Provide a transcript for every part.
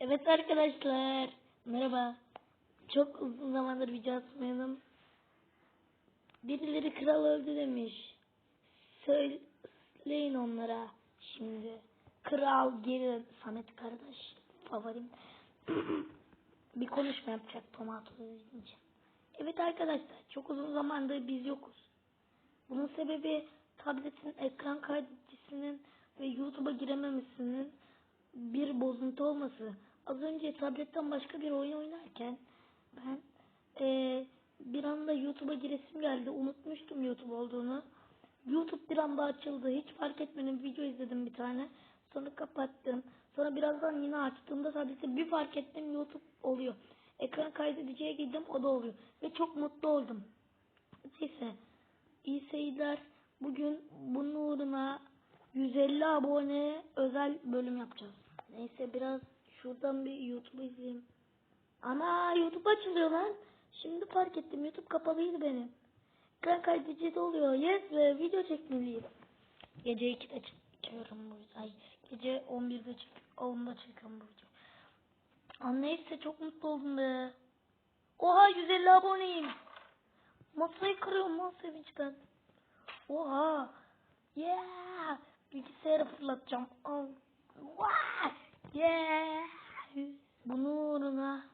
Evet arkadaşlar. Merhaba. Çok uzun zamandır video atmıyordum. Birileri kral öldü demiş. Söyleyin onlara şimdi. Kral geri Samet kardeş favorim. bir konuşma yapacak Tomato izleyince. Evet arkadaşlar çok uzun zamandır biz yokuz. Bunun sebebi tabletin ekran kaydedicinin ve YouTube'a girememesinin bir bozuntu olması. Az önce tabletten başka bir oyun oynarken ben eee, bir anda YouTube'a giresim geldi. Unutmuştum YouTube olduğunu. YouTube bir anda açıldı. Hiç fark etmedim. Video izledim bir tane. Sonra kapattım. Sonra birazdan yine açtığımda tableti bir fark ettim YouTube oluyor. Ekran kaydediciye girdim o da oluyor. Ve çok mutlu oldum. Neyse. İyi seyirler. Bugün bunun uğruna 150 abone özel bölüm yapacağız. Neyse biraz şuradan bir YouTube izleyeyim. Ana YouTube açılıyor lan. Şimdi fark ettim YouTube kapalıydı benim. Ekran de oluyor. Yes ve video çekmeliyim. Gece 2'de çekiyorum bu videoyu. Ay gece 11'de çek 10'da çekiyorum bu videoyu. Aa, neyse çok mutlu oldum be. Oha 150 aboneyim. Masayı kırıyorum lan sevinçten. Oha. Yeah. Bilgisayarı fırlatacağım. Vay. Yeah. Bunun uğruna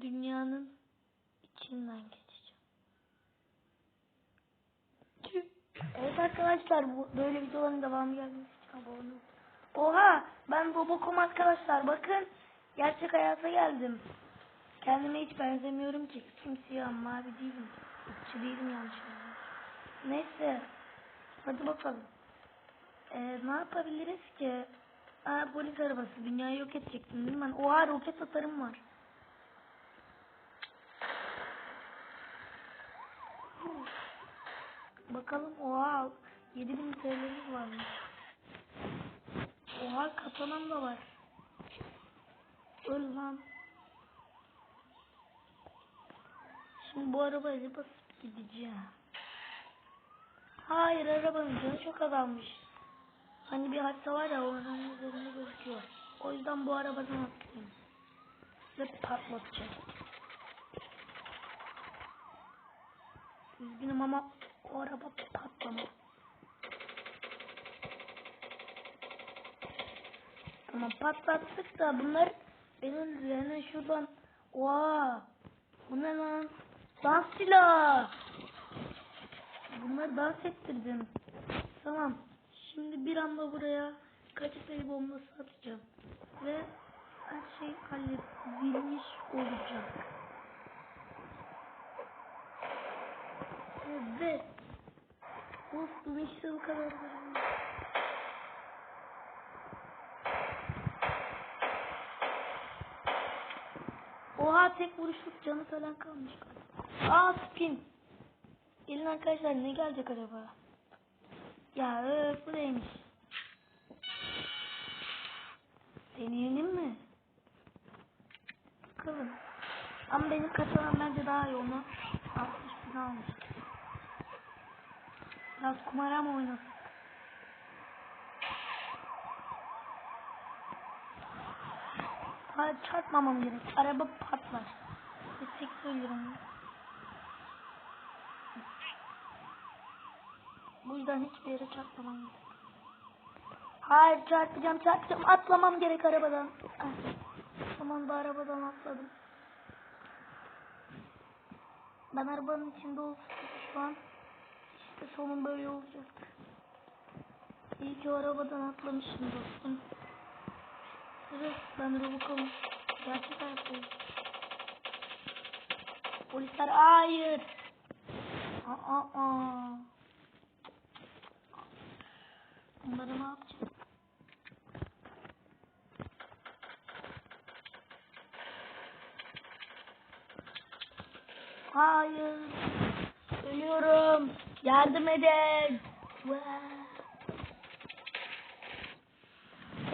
dünyanın içinden geçeceğim. Evet arkadaşlar bu böyle videoların devamı gelmesi abone. Oha ben Robocom arkadaşlar bakın gerçek hayata geldim. Kendime hiç benzemiyorum ki. Simsiyah mavi değilim. Irkçı değilim yanlış. Neyse. Hadi bakalım. Ee, ne yapabiliriz ki? Aa, polis arabası. Dünyayı yok edeceksin değil mi? Oha roket atarım var. Bakalım oha 7000 TL'miz varmış. Oha katanam da var. Öl lan. Şimdi bu arabayla basıp gideceğim. Hayır arabanın canı çok azalmış. Hani bir harita var ya oranın üzerinde gözüküyor. O yüzden bu arabadan atlayayım. Ve patlatacağım. Üzgünüm ama o araba patlamaz. Tamam patlattık da bunlar benim üzerine şuradan Oha bu ne lan? Dans silahı. Bunları dans ettirdim. Tamam. Şimdi bir anda buraya kaç sayı bombası atacağım. Ve her şey halledilmiş olacak. Evet. Dostum işte bu kadar. Oha tek vuruşluk canı falan kalmış. Aa spin. Gelin arkadaşlar ne gelecek acaba? Ya öf bu neymiş? Deneyelim mi? Bakalım. Ama benim kasalam bence daha iyi onu. 60 bin almış. Biraz kumara mı oynasın? Hayır çarpmamam gerek. Araba patlar. Tek söylüyorum. Bu yüzden hiçbir yere çarpmamam gerek. Hayır çarpacağım çarpacağım. Atlamam gerek arabadan. Ah, Tamam da arabadan atladım. Ben arabanın içinde olsam şu an işte sonun böyle olacak. İyi ki arabadan atlamışım dostum. Evet ben Robocop'um. Gerçek hayattayım. Polisler hayır. Aa, aa. Bunları ne yapacağız? Hayır. Ölüyorum. Yardım edin.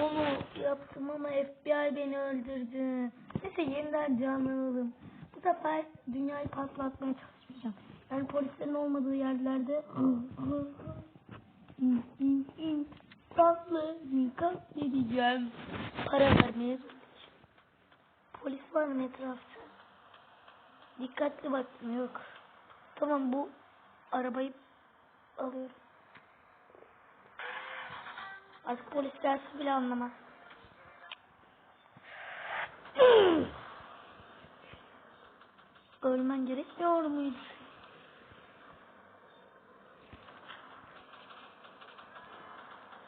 Onu yaptım ama FBI beni öldürdü. Neyse yeniden canlanalım. Bu sefer dünyayı patlatmaya çalışmayacağım. Yani polislerin olmadığı yerlerde tatlı katledeceğim. Para vermeye Polis var mı etrafta? Dikkatli baktım yok. Tamam bu arabayı alıyorum. Artık polis gelse bile anlamaz. Ölmen gerekmiyor muydu?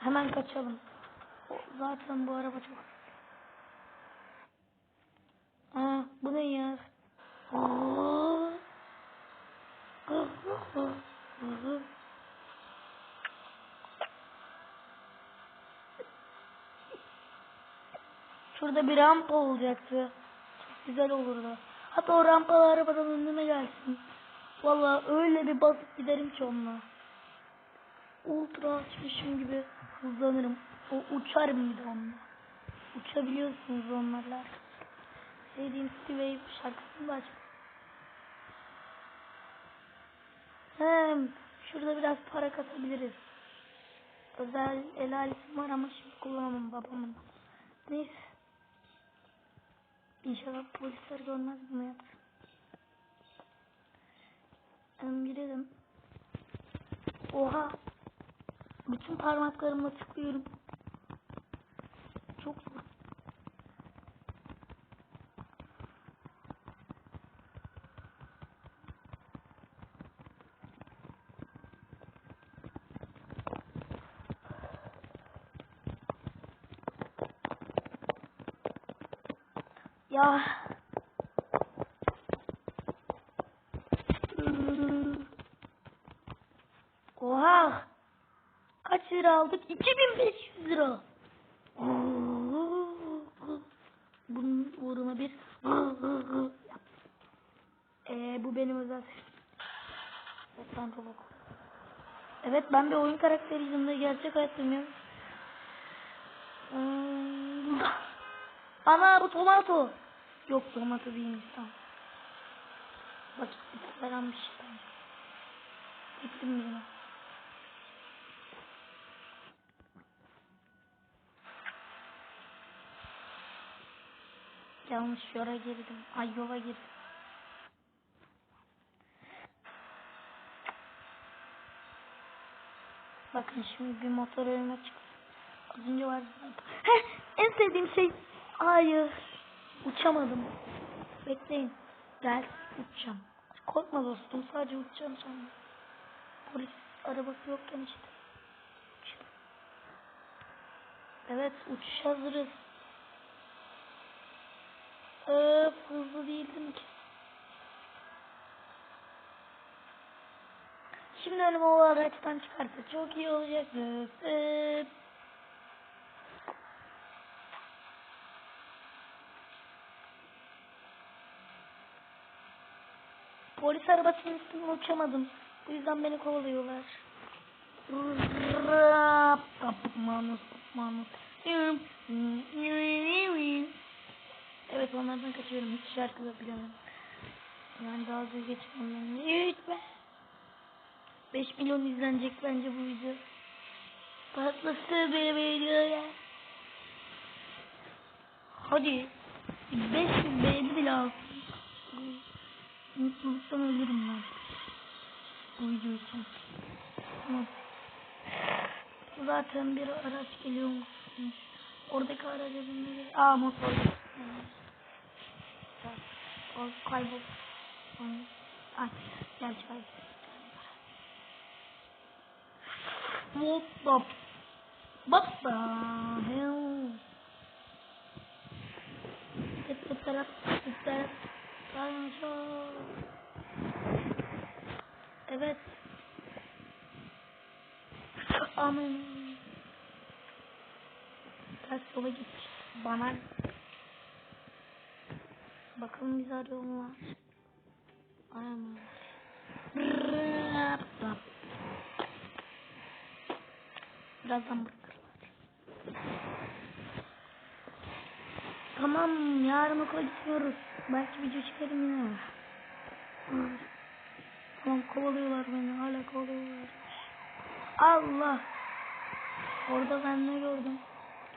Hemen kaçalım. O, zaten bu araba çok... Aa, bu ne ya? Şurada bir rampa olacaktı. Çok güzel olurdu. Hatta o rampalı arabadan önüme gelsin. Valla öyle bir basıp giderim ki onunla. Ultra açmışım gibi hızlanırım. O uçarım bir de onunla. Uçabiliyorsunuz onlarla. Sevdiğim Steve Wave şarkısını da. Hem şurada biraz para kasabiliriz. Özel el aletim var ama şimdi kullanamam babamın. Neyse. İnşallah polisler görmez bunu yapsın. Hem girelim. Oha. Bütün parmaklarımla tıklıyorum. Çok zor. Ya. Oha. Kaç lira aldık? 2500 lira. Bunun uğruna bir ee, bu benim özel robot. Evet ben bir oyun karakteriyim de gerçek bilmiyorum. Hmm. Ana bu tomato. Yok tomato değilmiş tamam. Bak falan bir şey. Gittim yine. Yanlış yola girdim. Ay yola girdim. Bakın şimdi bir motor önüme çıktı. Az önce vardı. Heh, en sevdiğim şey. Hayır. Uçamadım. Bekleyin. Gel uçacağım. Korkma dostum sadece uçacağım sandım. Polis arabası yokken işte. Evet uçuş hazırız. Öf hızlı değildim ki. Şimdi önüme o araçtan çıkarsa çok iyi olacak. Öf, öf. Polis arabasının üstünden uçamadım. Bu yüzden beni kovalıyorlar. Manus. Evet onlardan kaçıyorum. Hiç şarkı da bilemem. Yani daha hızlı geçmem Lütfen. 5 milyon izlenecek bence bu video. Patlasın bir video ya. Hadi. 5 beğeni bile alsın. Mutluluktan ölürüm ben. Bu video için. Tamam. Zaten bir araç geliyormuş. Oradaki araca binmeli. Aa motor. O kaybol. Ay gel çay. The What the hell? Tıp tıp taraf tıp taraf. Evet. Aman. Ters yola gitmiş. Bana. Bakalım bizi arıyor mu var? Aramıyor. Birazdan bırakırlar. Tamam yarın okula gitmiyoruz. Belki video çıkarım yine. Tamam kovalıyorlar beni hala kovalıyorlar. Allah. Orada ben ne gördüm?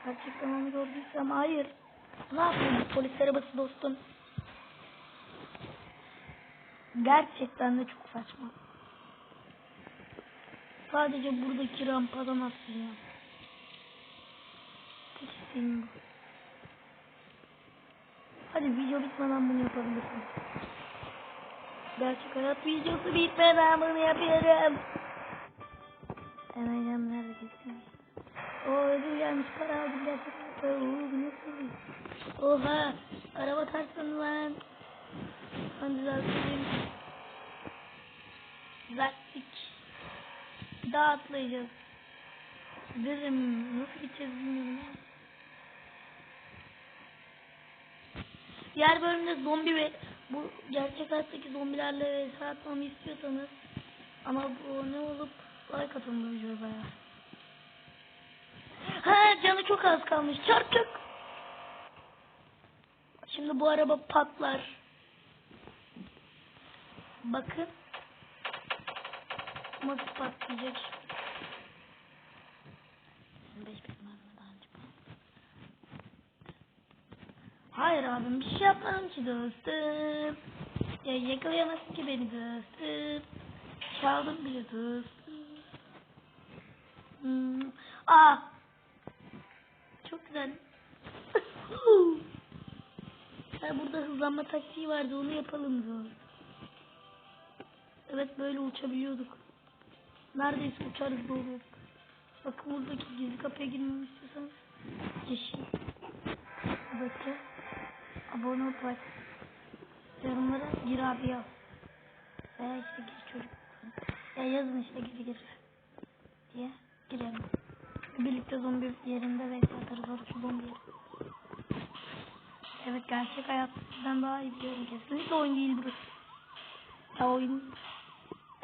Gerçekten onu gördüysem hayır. Ne yapıyorsun polis arabası dostum? Gerçekten de çok saçma. Sadece buradaki rampadan atlıyor. Bu. Hadi video bitmeden bunu yapabilirsin. Gerçek hayat videosu bitmeden bunu yapıyorum. Hemen neredesin? O ödül gelmiş para aldım gerçek hayatta. Oo, bu nasıl? Oha araba tarsın lan. Ben düzelteyim. Düzelttik. Bir daha atlayacağız. Derim nasıl gideceğiz bilmiyorum. Diğer bölümde zombi ve bu gerçek hayattaki zombilerle vs atmamı istiyorsanız ama bu ne olup like atın bu videoya baya. Ha canı çok az kalmış. Çarp çarp. Şimdi bu araba patlar. Bakın. Nasıl patlayacak. Hayır abim bir şey yapmadım ki dostum. Ya yakalayamazsın ki beni dostum. Çaldım bile dostum. Hmm. Aa. Çok güzel. Ha, burada hızlanma taktiği vardı onu yapalım zor. Evet böyle uçabiliyorduk. Neredeyse uçarız doğru. Bakın buradaki gizli kapıya girmemi istiyorsanız yeşil. Bakın. Abone ol bak. Yorumlara gir abi yaz. Veya işte gir çocuk. Ya yazın işte gir gir. Diye girelim. Birlikte zombi yerinde ve atarız orası zombi. Evet gerçek hayattan daha iyi biliyorum kesinlikle oyun değil burası. Ya oyun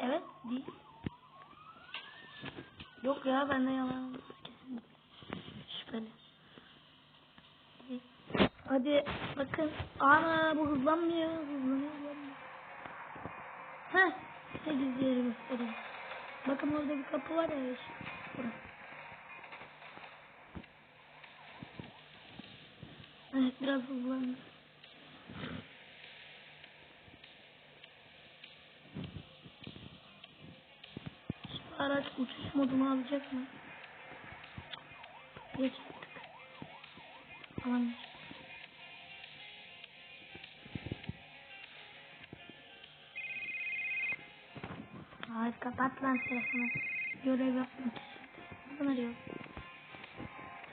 Evet değil. Yok ya bende yalan kesinlikle. Şüpheli. Hadi bakın. Ana bu hızlanmıyor. Hızlanıyor. hızlanmıyor. Heh. Size gizli yeri göstereyim. Bakın orada bir kapı var ya. Burası. Evet biraz hızlandı. Şimdi araç uçuş modunu alacak mı? Geç artık. Aman. Hayır kapat lan telefonu. Görev yapmak için. Bakın arıyor.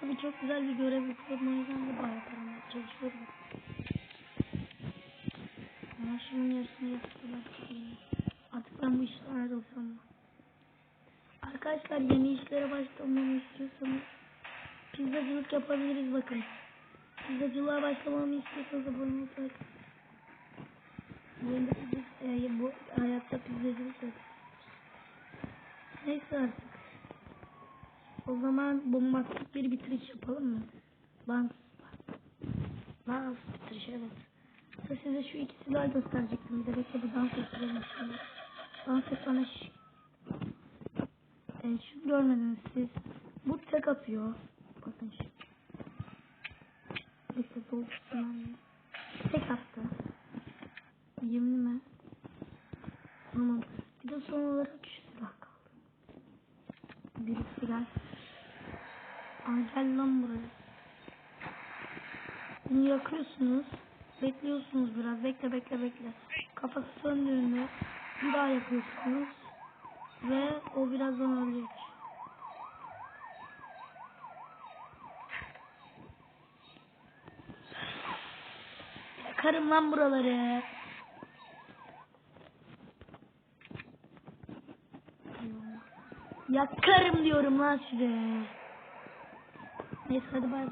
Tabii çok güzel bir görev yapıyorum o yüzden de bayağı paramla çalışıyorum. Şunun yarısını yaptılar. Artık ben bu işlere olsam Arkadaşlar yeni işlere başlamamı istiyorsanız pizzacılık yapabiliriz bakın. Pizzacılığa başlamamı istiyorsanız abone olmayı Bu oyunda pizza, e, bu hayatta pizzacılık yok. Neyse artık. O zaman bombastik bir bitiriş yapalım mı? Dans. Dans bitiriş evet. Size şu iki silah gösterecektim. Bir de bekle bir dans ettirelim şimdi. Dans et bana şş. Evet şunu görmediniz siz. Bu tek atıyor. Bakın şu. Bekle doluşturmam. Tek attı. Yemin mi? Tamam. Bir de son olarak şu silah kaldı. Birisi gel. Aa gel lan buraya. Bunu yakıyorsunuz. Bekliyorsunuz biraz. Bekle bekle bekle. Kafası söndüğünde bir daha yakıyorsunuz. Ve o birazdan ölecek. Yakarım lan buraları. Yakarım diyorum lan size. Neyse hadi bay.